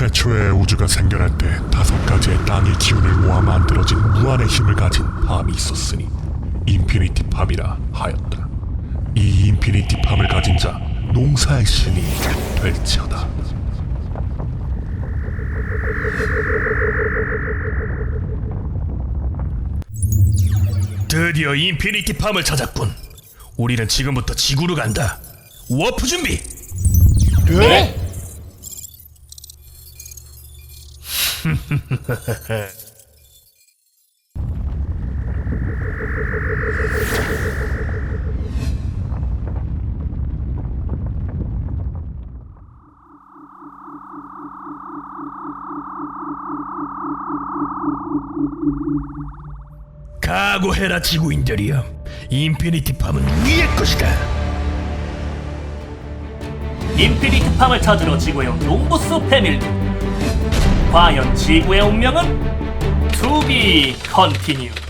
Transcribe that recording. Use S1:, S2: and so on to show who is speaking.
S1: 태초에 우주가 생겨날 때 다섯 가지의 땅의 기운을 모아 만들어진 무한의 힘을 가진 팜이 있었으니 인피니티 팜이라 하였다. 이 인피니티 팜을 가진 자 농사의 신이 될지어다.
S2: 드디어 인피니티 팜을 찾았군. 우리는 지금부터 지구로 간다. 워프 준비.
S3: 네?
S2: 각오해라 지구인들이여. 인피니티 팜은 우리의 것이다.
S4: 인피니트 팜을 찾으러 지구에 온 롱보스 패밀리 과연 지구의 운명은? Be continued